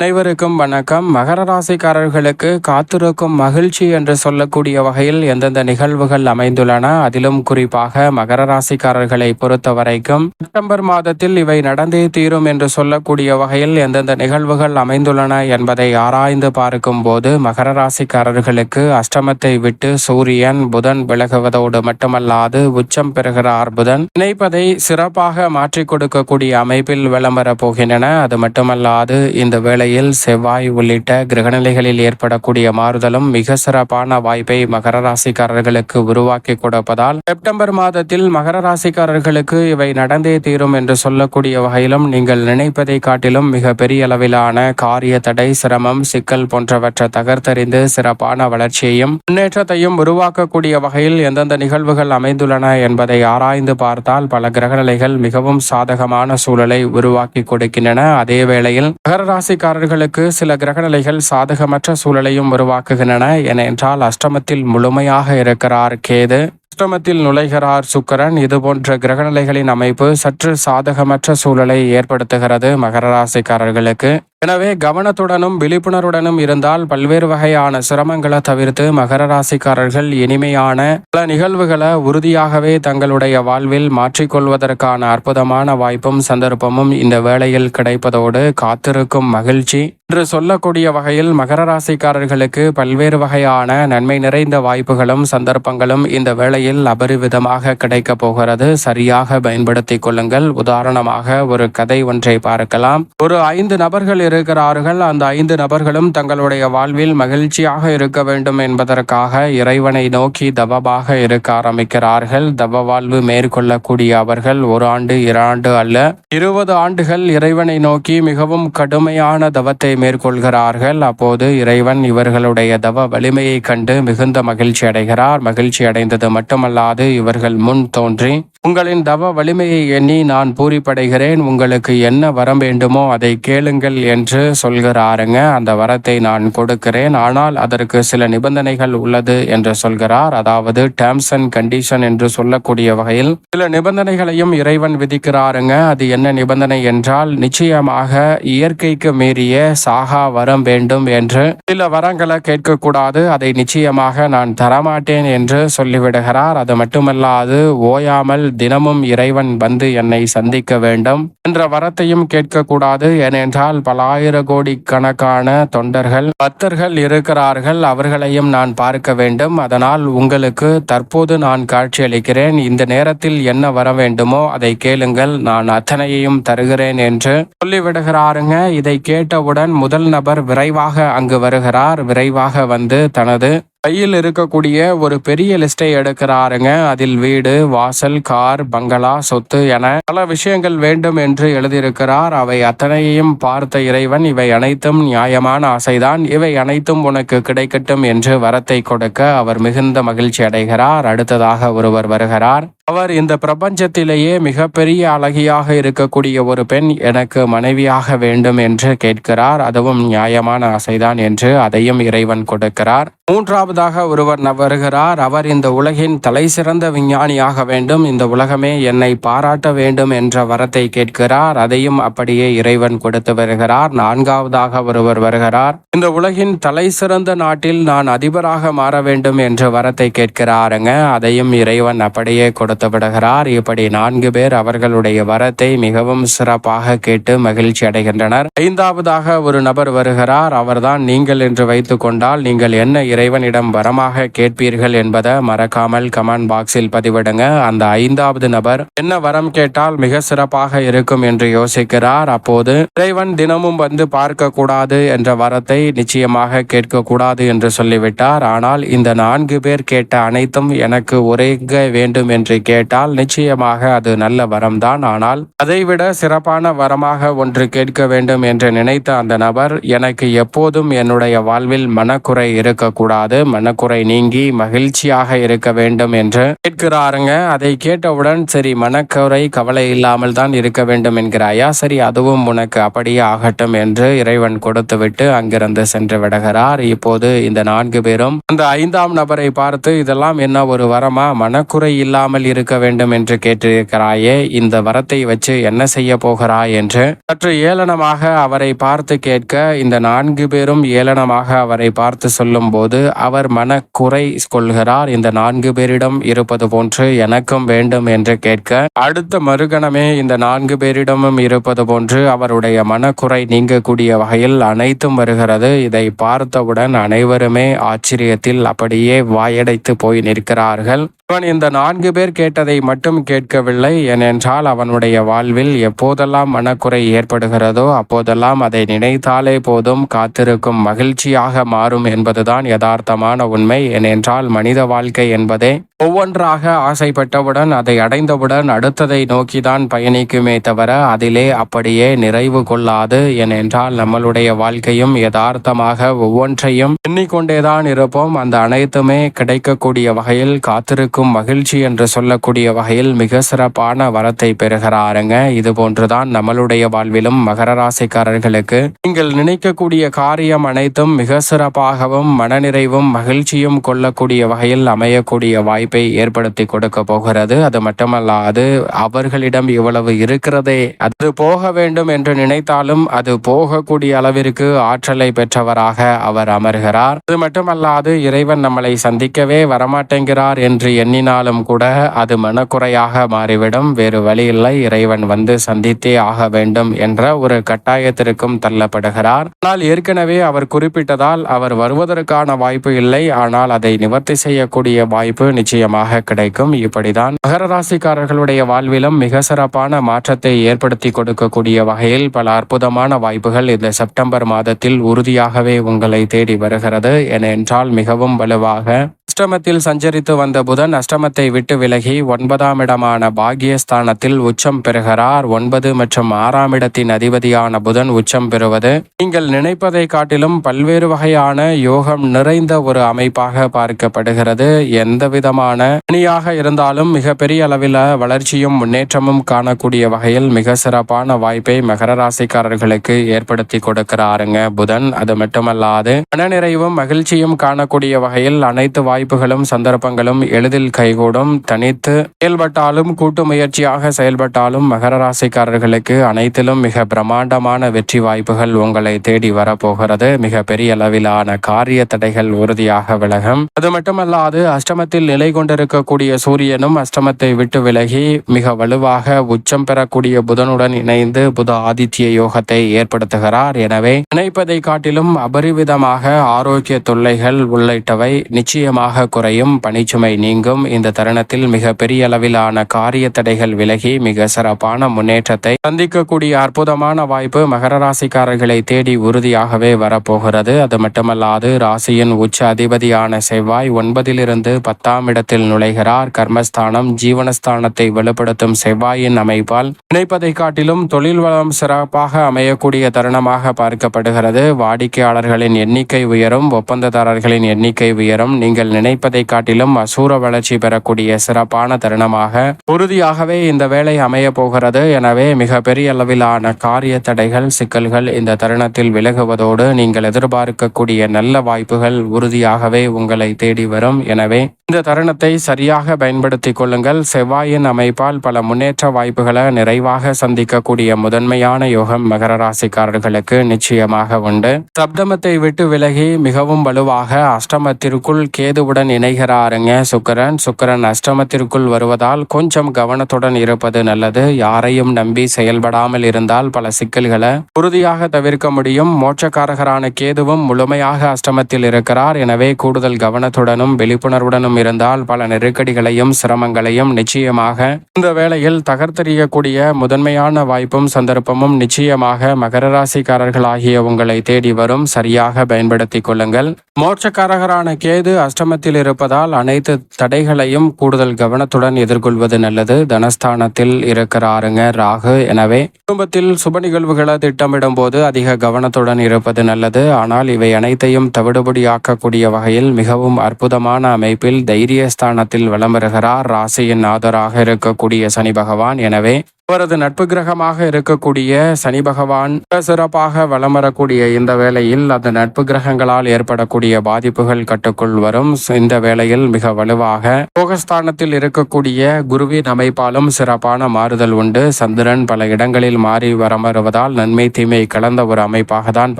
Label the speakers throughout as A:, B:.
A: அனைவருக்கும் வணக்கம். மகர ராசிக்காரர்களுக்கு காத்திருக்கும் மகிழ்ச்சி என்று சொல்லக்கூடிய வகையில் எந்தெந்த நிகழ்வுகள் அமைந்துள்ளன அதிலும் குறிப்பாக மகர ராசிக்காரர்களை பொறுத்த வரைக்கும் செப்டம்பர் மாதத்தில் இவை நடந்தே தீரும் என்று சொல்லக்கூடிய வகையில் எந்தெந்த நிகழ்வுகள் அமைந்துள்ளன என்பதை ஆராய்ந்து பார்க்கும் போது மகர ராசிக்காரர்களுக்கு அஷ்டமத்தை விட்டு சூரியன் புதன் விலகுவதோடு மட்டுமல்லாது உச்சம் பெறுகிறார் புதன். நினைப்பதை சிறப்பாக மாற்றிக் கொடுக்கக்கூடிய அமைப்பில் விளம்பரப் போகின்றன. அது மட்டுமல்லாது இந்த வேளை நிலையில் செவ்வாய் உள்ளிட்ட கிரகநிலைகளில் ஏற்படக்கூடிய மாறுதலும் மிக சிறப்பான வாய்ப்பை மகர ராசிக்காரர்களுக்கு உருவாக்கி கொடுப்பதால் செப்டம்பர் மாதத்தில் மகர ராசிக்காரர்களுக்கு இவை நடந்தே தீரும் என்று சொல்லக்கூடிய வகையிலும் நீங்கள் நினைப்பதை காட்டிலும் மிக பெரிய அளவிலான காரிய தடை சிரமம் சிக்கல் போன்றவற்றை தகர்த்தறிந்து சிறப்பான வளர்ச்சியையும் முன்னேற்றத்தையும் உருவாக்கக்கூடிய வகையில் எந்தெந்த நிகழ்வுகள் அமைந்துள்ளன என்பதை ஆராய்ந்து பார்த்தால் பல கிரகநிலைகள் மிகவும் சாதகமான சூழலை உருவாக்கி கொடுக்கின்றன. அதே வேளையில் மகர ராசிக்காரர் ராசிக்காரர்களுக்கு சில கிரகநிலைகள் சாதகமற்ற சூழலையும் உருவாக்குகின்றன. ஏனென்றால் அஷ்டமத்தில் முழுமையாக இருக்கிறார் கேது. அஷ்டமத்தில் நுழைகிறார் சுக்கரன். இது போன்ற கிரகநிலைகளின் அமைப்பு சற்று சாதகமற்ற சூழலை ஏற்படுத்துகிறது மகர ராசிக்காரர்களுக்கு. எனவே கவனத்துடனும் விழிப்புணர்வுடனும் இருந்தால் பல்வேறு வகையான சிரமங்களை தவிர்த்து மகர ராசிக்காரர்கள் இனிமையான பல நிகழ்வுகளை உறுதியாகவே தங்களுடைய வாழ்வில் மாற்றிக்கொள்வதற்கான அற்புதமான வாய்ப்பும் சந்தர்ப்பமும் இந்த வேளையில் கிடைப்பதோடு காத்திருக்கும் மகிழ்ச்சி. என்று சொல்லக்கூடிய வகையில் மகர ராசிக்காரர்களுக்கு பல்வேறு வகையான நன்மை நிறைந்த வாய்ப்புகளும் சந்தர்ப்பங்களும் இந்த வேளையில் அபரிவிதமாக கிடைக்கப் போகிறது. சரியாக பயன்படுத்திக் கொள்ளுங்கள். உதாரணமாக ஒரு கதை ஒன்றை பார்க்கலாம். ஒரு ஐந்து நபர்கள் இருக்கிறார்கள். அந்த ஐந்து நபர்களும் தங்களுடைய வாழ்வில் மகிழ்ச்சியாக இருக்க வேண்டும் என்பதற்காக இறைவனை நோக்கி தவமாக இருக்க ஆரம்பிக்கிறார்கள். தவ வாழ்வு மேற்கொள்ளக்கூடிய அவர்கள் ஒரு ஆண்டு இராண்டு அல்ல இருபது ஆண்டுகள் இறைவனை நோக்கி மிகவும் கடுமையான தவத்தை மேற்கொள்கிறார்கள். அப்போது இறைவன் இவர்களுடைய தவ வலிமையை கண்டு மிகுந்த மகிழ்ச்சி அடைகிறார் மகிழ்ச்சி அடைந்தது மட்டுமல்லாது இவர்கள் முன் தோன்றி உங்களின் தவ வலிமையை எண்ணி நான் பூரிப்படைகிறேன். உங்களுக்கு என்ன வரம் வேண்டுமோ அதை கேளுங்கள் என்று சொல்கிறாருங்க. அந்த வரத்தை நான் கொடுக்கிறேன். ஆனால் அதற்கு சில நிபந்தனைகள் உள்ளது என்று சொல்கிறார். அதாவது டேர்ம்ஸ் அண்ட் கண்டிஷன் என்று சொல்லக்கூடிய வகையில் சில நிபந்தனைகளையும் இறைவன் விதிக்கிறாருங்க. அது என்ன நிபந்தனை என்றால் நிச்சயமாக இயற்கைக்கு மீறிய சாகா வரம் வேண்டும் என்று. சில வரங்களை கேட்கக்கூடாது. அதை நிச்சயமாக நான் தரமாட்டேன் என்று சொல்லிவிடுகிறார். அது மட்டுமல்லாது ஓயாமல் தினமும் இறைவன் வந்து என்னை சந்திக்க வேண்டும். என்ற வரத்தையும் கேட்கக்கூடாது ஏனென்றால் பல ஆயிர கோடி கணக்கான தொண்டர்கள் பக்தர்கள் இருக்கிறார்கள். அவர்களையும் நான் பார்க்க வேண்டும். அதனால் உங்களுக்கு தற்போது நான் காட்சியளிக்கிறேன் இந்த நேரத்தில் என்ன வர வேண்டுமோ அதை கேளுங்கள். நான் அத்தனையையும் தருகிறேன் என்று சொல்லிவிடுகிறாருங்க. இதை கேட்டவுடன் முதல் நபர் விரைவாக அங்கு வருகிறார். விரைவாக வந்து தனது கையில் இருக்கக்கூடிய ஒரு பெரிய லிஸ்டை எடுக்கிறாருங்க. அதில் வீடு வாசல் கார் பங்களா சொத்து என பல விஷயங்கள் வேண்டும் என்று எழுதியிருக்கிறார். அவை அத்தனையையும் பார்த்த இறைவன் இவை அனைத்தும் நியாயமான ஆசைதான். இவை அனைத்தும் உனக்கு கிடைக்கட்டும் என்று வரத்தை கொடுக்க அவர் மிகுந்த மகிழ்ச்சி அடைகிறார். அடுத்ததாக ஒருவர் வருகிறார். அவர் இந்த பிரபஞ்சத்திலேயே மிகப்பெரிய அழகியாக இருக்கக்கூடிய ஒரு பெண் எனக்கு மனைவியாக வேண்டும் என்று கேட்கிறார். அதுவும் நியாயமான ஆசைதான் என்று அதையும் இறைவன் கொடுக்கிறார். மூன்றாவதாக ஒருவர் வருகிறார் அவர் இந்த உலகின் தலை சிறந்த விஞ்ஞானியாக வேண்டும். இந்த உலகமே என்னை பாராட்ட வேண்டும் என்ற வரத்தை கேட்கிறார். அதையும் அப்படியே இறைவன் கொடுத்து வருகிறார். நான்காவதாக ஒருவர் வருகிறார். இந்த உலகின் தலை சிறந்த நாட்டில் நான் அதிபராக மாற வேண்டும் என்ற வரத்தை கேட்கிறாருங்க. அதையும் இறைவன் அப்படியே கொடுத்து கொடுத்து இப்படி நான்கு பேர் அவர்களுடைய வரத்தை மிகவும் சிறப்பாக கேட்டு மகிழ்ச்சி அடைகின்றனர். ஐந்தாவதாக ஒரு நபர் வருகிறார். அவர்தான் நீங்கள் என்று வைத்துக் கொண்டால் நீங்கள் என்ன இறைவனிடம் வரமாக கேட்பீர்கள் என்பதை மறக்காமல் கமெண்ட் பாக்ஸில் பதிவிடுங்க. அந்த ஐந்தாவது நபர் என்ன வரம் கேட்டால் மிக சிறப்பாக இருக்கும் என்று யோசிக்கிறார். அப்போது இறைவன் தினமும் வந்து பார்க்க கூடாது என்ற வரத்தை நிச்சயமாக கேட்க கூடாது என்று சொல்லிவிட்டார். ஆனால் இந்த நான்கு பேர் கேட்ட அனைத்தும் எனக்கு உரைக்க வேண்டும் என்று கேட்டால் நிச்சயமாக அது நல்ல வரம்தான். ஆனால் அதைவிட சிறப்பான வரமாக ஒன்று கேட்க வேண்டும் என்று நினைத்த அந்த நபர் எனக்கு எப்போதும் என்னுடைய வாழ்வில் மனக்குறை இருக்கக்கூடாது. மனக்குறை நீங்கி மகிழ்ச்சியாக இருக்க வேண்டும் என்று கேட்கிறாருங்க. அதை கேட்டவுடன் சரி மனக்குறை கவலை இல்லாமல் தான் இருக்க வேண்டும் என்கிறாயா. சரி அதுவும் உனக்கு அப்படியே ஆகட்டும் என்று இறைவன் கொடுத்துவிட்டு அங்கிருந்து சென்று விடுகிறார். இப்போது இந்த நான்கு பேரும் அந்த ஐந்தாம் நபரை பார்த்து இதெல்லாம் என்ன ஒரு வரமா? மனக்குறை இல்லாமல் இருக்க வேண்டும் என்று கேட்டிருக்கிறாயே இந்த வரத்தை வச்சு என்ன செய்ய போகிறாய் என்று. சற்று ஏளனமாக அவரை பார்த்து கேட்க இந்த நான்கு பேரும் ஏளனமாக அவரை பார்த்து சொல்லும்போது அவர் மன குறை கொள்கிறார் இந்த நான்கு பேரிடம் இருப்பது போன்று எனக்கும் வேண்டும் என்று கேட்க அடுத்த மறுகணமே இந்த நான்கு பேரிடமும் இருப்பது போன்று அவருடைய மனக்குறை நீங்கக்கூடிய வகையில் அனைத்தும் வருகிறது. இதை பார்த்தவுடன் அனைவருமே ஆச்சரியத்தில் அப்படியே வாயடைத்து போய் நிற்கிறார்கள். அவன் இந்த நான்கு பேர் கேட்டதை மட்டும் கேட்கவில்லை ஏனென்றால் அவனுடைய வாழ்வில் எப்போதெல்லாம் மனக்குறை ஏற்படுகிறதோ அப்போதெல்லாம் அதை நினைத்தாலே போதும் காத்திருக்கும் மகிழ்ச்சியாக மாறும் என்பதுதான் யதார்த்தமான உண்மை. ஏனென்றால் மனித வாழ்க்கை என்பதே ஒவ்வொன்றாக ஆசைப்பட்டவுடன் அதை அடைந்தவுடன் அடுத்ததை நோக்கிதான் பயணிக்குமே தவிர அதிலே அப்படியே நிறைவு கொள்ளாது. ஏனென்றால் நம்மளுடைய வாழ்க்கையும் யதார்த்தமாக ஒவ்வொன்றையும் எண்ணிக்கொண்டேதான் இருப்போம். அந்த அனைத்துமே கிடைக்கக்கூடிய வகையில் காத்திருக்கும் மகிழ்ச்சி என்று சொல்லக்கூடிய வகையில் மிக சிறப்பான வரத்தை பெறுகிறாருங்க. இது போன்றுதான் நம்மளுடைய வாழ்விலும் மகர ராசிக்காரர்களுக்கு நீங்கள் நினைக்கக்கூடிய காரியம் அனைத்தும் மிக சிறப்பாகவும் மனநிறைவும் மகிழ்ச்சியும் கொள்ளக்கூடிய வகையில் அமையக்கூடிய வாய்ப்பை ஏற்படுத்தி கொடுக்க போகிறது. அது மட்டுமல்லாது அவர்களிடம் இவ்வளவு இருக்கிறதே அது போக வேண்டும் என்று நினைத்தாலும் அது போகக்கூடிய அளவிற்கு ஆற்றலை பெற்றவராக அவர் அமர்கிறார். அது மட்டுமல்லாது இறைவன் நம்மளை சந்திக்கவே வரமாட்டேங்கிறார் என்று எண்ணினாலும் கூட அது மனக்குறையாக மாறிவிடும். வேறு வழியில்லை. இறைவன் வந்து சந்தித்தே ஆக வேண்டும் என்ற ஒரு கட்டாயத்திற்கும் தள்ளப்படுகிறார். ஆனால் ஏற்கனவே அவர் குறிப்பிட்டதால் அவர் வருவதற்கான வாய்ப்பு இல்லை. ஆனால் அதை நிவர்த்தி செய்யக்கூடிய வாய்ப்பு நிச்சயமாக கிடைக்கும். இப்படிதான் மகர ராசிக்காரர்களுடைய வாழ்விலும் மிக சிறப்பான மாற்றத்தை ஏற்படுத்தி கொடுக்கக்கூடிய வகையில் பல அற்புதமான வாய்ப்புகள் இந்த செப்டம்பர் மாதத்தில் உறுதியாகவே உங்களை தேடி வருகிறது. ஏனென்றால் மிகவும் வலுவாக அஷ்டமத்தில் சஞ்சரித்து வந்த புதன் அஷ்டமத்தை விட்டு விலகி ஒன்பதாம் இடமான பாகியஸ்தானத்தில் உச்சம் பெறுகிறார். ஒன்பது மற்றும் ஆறாம் இடத்தின் அதிபதியான புதன் உச்சம் பெறுவது. நீங்கள் நினைப்பதை காட்டிலும் பல்வேறு வகையான யோகம் நிறைந்த ஒரு அமைப்பாக பார்க்கப்படுகிறது. எந்த விதமான அணியாக இருந்தாலும் மிகப்பெரிய அளவில் வளர்ச்சியும் முன்னேற்றமும் காணக்கூடிய வகையில் மிக சிறப்பான வாய்ப்பை மகர ராசிக்காரர்களுக்கு ஏற்படுத்தி கொடுக்கிறாருங்க புதன். அது மட்டுமல்லாது மனநிறைவும் மகிழ்ச்சியும் காணக்கூடிய வகையில் அனைத்து வாய்ப்புகளும் சந்தர்ப்பங்களும் எளிதில் கைகூடும் தனித்து செயல்பட்டாலும் கூட்டு முயற்சியாக செயல்பட்டாலும் மகர ராசிக்காரர்களுக்கு அனைத்திலும் மிக பிரம்மாண்டமான வெற்றி வாய்ப்புகள் உங்களை தேடி வரப்போகிறது. மிக பெரிய அளவிலான காரிய தடைகள் உறுதியாக விலகும். அது மட்டுமல்லாது அஷ்டமத்தில் நிலை கொண்டிருக்கக்கூடிய சூரியனும் அஷ்டமத்தை விட்டு விலகி மிக வலுவாக உச்சம் பெறக்கூடிய புதனுடன் இணைந்து புத ஆதித்ய யோகத்தை ஏற்படுத்துகிறார். எனவே நினைப்பதை காட்டிலும் அபரிவிதமாக ஆரோக்கிய தொல்லைகள் உள்ளிட்டவை நிச்சயமாக குறையும். பணிச்சுமை நீங்கும். இந்த தருணத்தில் மிக பெரிய அளவிலான காரிய தடைகள் விலகி மிக சிறப்பான முன்னேற்றத்தை சந்திக்கக்கூடிய அற்புதமான வாய்ப்பு மகர ராசிக்காரர்களை தேடி உறுதியாகவே வரப்போகிறது. அது மட்டுமல்லாது ராசியின் உச்ச அதிபதியான செவ்வாய் ஒன்பதிலிருந்து பத்தாம் இடத்தில் நுழைகிறார். கர்மஸ்தானம் ஜீவனஸ்தானத்தை வலுப்படுத்தும் செவ்வாயின் அமைப்பால் நினைப்பதை காட்டிலும் தொழில் வளம் சிறப்பாக அமையக்கூடிய தருணமாக பார்க்கப்படுகிறது. வாடிக்கையாளர்களின் எண்ணிக்கை உயரும் ஒப்பந்ததாரர்களின் எண்ணிக்கை உயரும். நீங்கள் நினைப்பதை காட்டிலும் அசூர வளர்ச்சி பெறக்கூடிய சிறப்பான தருணமாக உறுதியாகவே இந்த வேலை அமைய போகிறது. எனவே மிக பெரிய அளவிலான காரிய தடைகள் சிக்கல்கள் இந்த தருணத்தில் விலகுவதோடு நீங்கள் எதிர்பார்க்கக்கூடிய நல்ல வாய்ப்புகள் உறுதியாகவே உங்களை தேடி வரும். எனவே இந்த தருணத்தை சரியாக பயன்படுத்திக் கொள்ளுங்கள். செவ்வாயின் அமைப்பால் பல முன்னேற்ற வாய்ப்புகளை நிறைவாக சந்திக்கக்கூடிய முதன்மையான யோகம் மகர ராசிக்காரர்களுக்கு நிச்சயமாக உண்டு. சப்தமத்தை விட்டு விலகி மிகவும் வலுவாக அஷ்டமத்திற்குள் கேதுவுடன் இணைகிறாருங்க சுக்கரன். சுக்கரன் அஷ்டமத்திற்குள் வருவதால் கொஞ்சம் கவனத்துடன் இருப்பது நல்லது. யாரையும் நம்பி செயல்படாமல் இருந்தால் பல சிக்கல்களை உறுதியாக தவிர்க்க முடியும். மோட்சக்காரகரான கேதுவும் முழுமையாக அஷ்டமத்தில் இருக்கிறார். எனவே கூடுதல் கவனத்துடனும் விழிப்புணர்வுடனும் இருந்தால் பல நெருக்கடிகளையும் சிரமங்களையும் நிச்சயமாக இந்த வேளையில் தகர்த்தெறியக்கூடிய முதன்மையான வாய்ப்பும் சந்தர்ப்பமும் நிச்சயமாக மகர ராசிக்காரர்களாகிய உங்களை தேடி வரும். சரியாக பயன்படுத்திக் கொள்ளுங்கள். மோட்சக்காரகரான கேது அஷ்டமத்தில் இருப்பதால் அனைத்து தடை தடைகளையும் கூடுதல் கவனத்துடன் எதிர்கொள்வது நல்லது. தனஸ்தானத்தில் இருக்கிறாருங்க ராகு. எனவே குடும்பத்தில் சுப நிகழ்வுகளை திட்டமிடும் போது அதிக கவனத்துடன் இருப்பது நல்லது. ஆனால் இவை அனைத்தையும் தவிடுபடியாக்கக்கூடிய வகையில் மிகவும் அற்புதமான அமைப்பில் தைரியஸ்தானத்தில் வலம் வருகிறார். ராசியின் ஆதராக இருக்கக்கூடிய சனி பகவான். எனவே அவரது நட்பு கிரகமாக இருக்கக்கூடிய சனி பகவான் சிறப்பாக வலம் வரக்கூடிய இந்த வேளையில் அந்த நட்பு கிரகங்களால் ஏற்படக்கூடிய பாதிப்புகள் கட்டுக்குள் வரும். இந்த வேளையில் மிக வலுவாக போகஸ்தானத்தில் இருக்கக்கூடிய குருவின் அமைப்பாலும் சிறப்பான மாறுதல் உண்டு. சந்திரன் பல இடங்களில் மாறி வரம் வருவதால் நன்மை தீமை கலந்த ஒரு அமைப்பாக தான்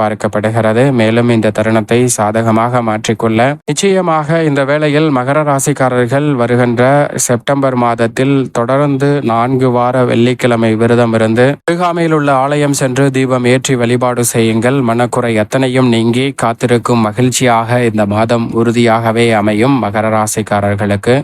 A: பார்க்கப்படுகிறது. மேலும் இந்த தருணத்தை சாதகமாக மாற்றிக்கொள்ள நிச்சயமாக இந்த வேளையில் மகர ராசிக்காரர்கள் வருகின்ற செப்டம்பர் மாதத்தில் தொடர்ந்து நான்கு வார வெள்ளி வெள்ளிக்கிழமை விரதம் இருந்து அருகாமையில் உள்ள ஆலயம் சென்று தீபம் ஏற்றி வழிபாடு செய்யுங்கள். மனக்குறை எத்தனையும் நீங்கி காத்திருக்கும் மகிழ்ச்சியாக இந்த மாதம் உறுதியாகவே அமையும் மகர ராசிக்காரர்களுக்கு.